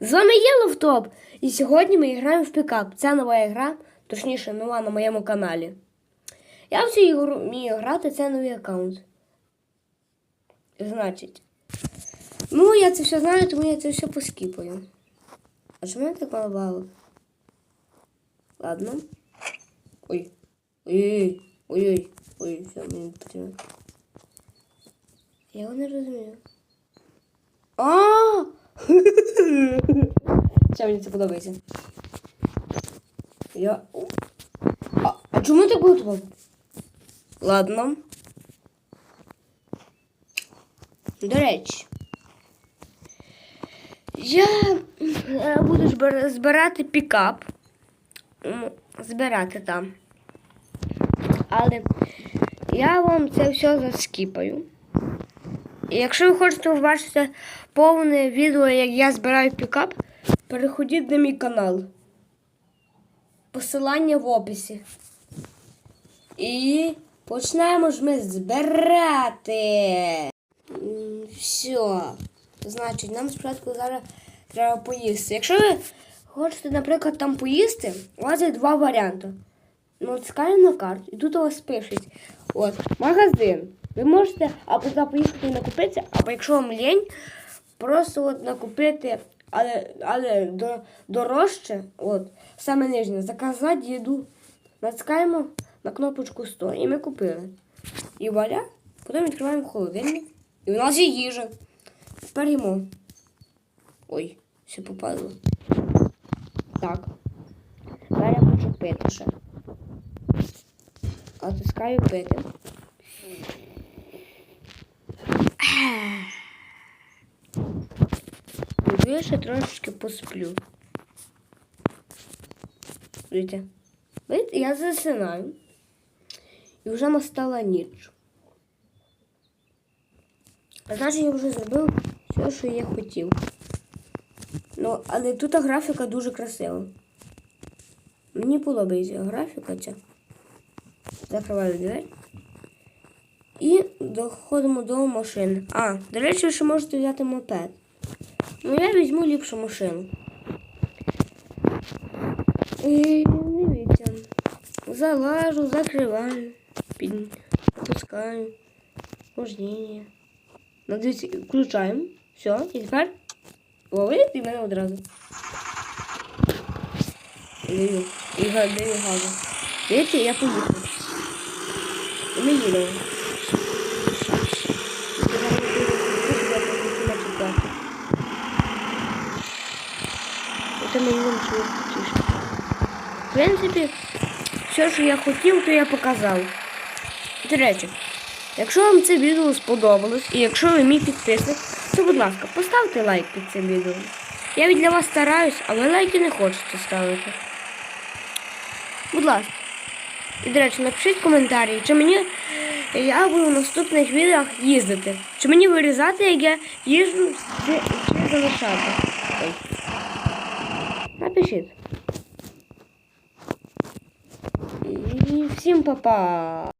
З вами є Лофтоп. І сьогодні ми граємо в пікап. Це нова гра, точніше, нова на моєму каналі. Я в цю ігру вмію грати, це новий аккаунт. Значить. Ну, я це все знаю, тому я це все поскіпаю. А чому я так мало балок? Ладно. Ой. Ой-ой-ой. Ой-ой. Ой, все, мені потрібно. Я його не розумію. А! Ще мені це подобається. Я. А, а чому так готував? Ладно. До речі. Я е, буду збирати пікап. Збирати там. Але я вам це все заскіпаю. Якщо ви хочете побачити повне відео, як я збираю пікап, переходіть на мій канал. Посилання в описі. І почнемо ж ми збирати. Все. Значить, нам спочатку зараз треба поїсти. Якщо ви хочете, наприклад, там поїсти, у вас є два варіанти. Натискаємо на карту, і тут у вас пишуть от, магазин. Ви можете або туди поїхати і накупитися, або якщо вам лінь, просто от накупити, але, але до- дорожче, от, саме нижнє, заказати їду. Натискаємо на кнопочку 100 і ми купили. І валя, потім відкриваємо холодильник, і у нас є їжа. Тепер їмо. Ой, все попало. Так. Тепер я хочу пити ще. Натискаю пити. Ще трошечки посплю. Видите? Видите, я засинаю. І вже настала ніч. Значить, я вже зробив все, що я хотів. Ну, але тут графіка дуже красива. Мені подобається графіка ця. Закриваю двері. І доходимо до машини. А, до речі, ви ще можете взяти мопед. Ну, я візьму ліпшу машину. І дивіться. Залажу, закриваю, підпускаю. Вождіння. Ну, дивіться, включаємо. Все, і тепер ловить і мене одразу. Даю. І га- даю газу. Видите, я поїхав. І ми їдемо. Це їдемо швидкіше. В принципі, все, що я хотів, то я показав. До речі, якщо вам це відео сподобалось, і якщо ви мій підписник, то, будь ласка, поставте лайк під цим відео. Я від для вас стараюсь, а ви лайки не хочете ставити. Будь ласка. І, до речі, напишіть коментарі, чи мені я буду в наступних відео їздити. Чи мені вирізати, як я їжджу, чи, чи залишати. Напишіть. І всім па-па.